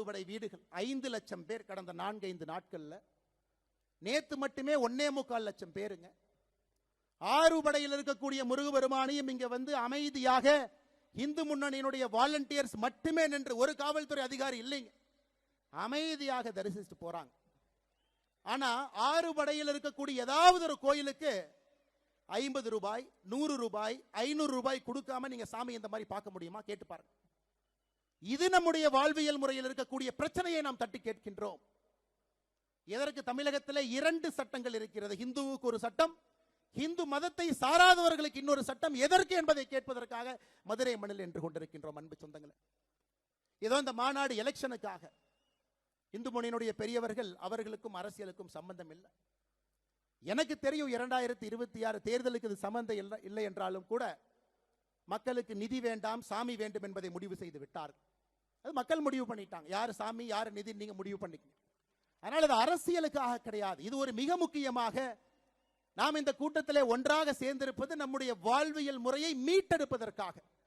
அறுபடை வீடுகள். ஐந்து லட்சம் பேர் கடந்த நான்கு ஐந்து நாட்கள்ல. நேத்து மட்டுமே ஒன்னே முக்கால் லட்சம் பேருங்க. ஆறுபடையில் இருக்கக்கூடிய முருகபெருமானையும் இங்கே வந்து அமைதியாக இந்து முன்னணியினுடைய வாலண்டியர்ஸ் மட்டுமே நின்று ஒரு காவல்துறை அதிகாரி இல்லைங்க. அமைதியாக தரிசிச்சுட்டு போறாங்க. ஆனா ஆறு படையில் இருக்கக்கூடிய ஏதாவது ஒரு கோயிலுக்கு ஐம்பது ரூபாய் நூறு ரூபாய் ஐநூறு ரூபாய் கொடுக்காம நீங்க சாமி இந்த மாதிரி பார்க்க முடியுமா? கேட்டு பாருங்க. இது நம்முடைய வாழ்வியல் முறையில் இருக்கக்கூடிய பிரச்சனையை நாம் தட்டி கேட்கின்றோம். எதற்கு? தமிழகத்தில் இரண்டு சட்டங்கள் இருக்கிறது. ஹிந்துவுக்கு ஒரு சட்டம் இந்து மதத்தை சாராதவர்களுக்கு இன்னொரு சட்டம். எதற்கு என்பதை கேட்பதற்காக மதுரை மண்ணில் என்று கொண்டிருக்கின்றோம் அன்பு சொந்தங்களை. ஏதோ இந்த மாநாடு எலெக்ஷனுக்காக. இந்து மொழியினுடைய பெரியவர்கள் அவர்களுக்கும் அரசியலுக்கும் சம்பந்தம் இல்லை. எனக்கு தெரியும் இரண்டாயிரத்தி இருபத்தி ஆறு தேர்தலுக்கு இது சம்பந்தம் இல்லை இல்லை என்றாலும் கூட மக்களுக்கு நிதி வேண்டாம் சாமி வேண்டும் என்பதை முடிவு செய்து விட்டார் அது மக்கள் முடிவு பண்ணிட்டாங்க. யார் சாமி யார் நிதி நீங்க முடிவு பண்ணிக்கங்க அதனால் அது அரசியலுக்காக கிடையாது. இது ஒரு மிக முக்கியமாக நாம் இந்த கூட்டத்திலே ஒன்றாக சேர்ந்திருப்பது நம்முடைய வாழ்வியல் முறையை மீட்டெடுப்பதற்காக.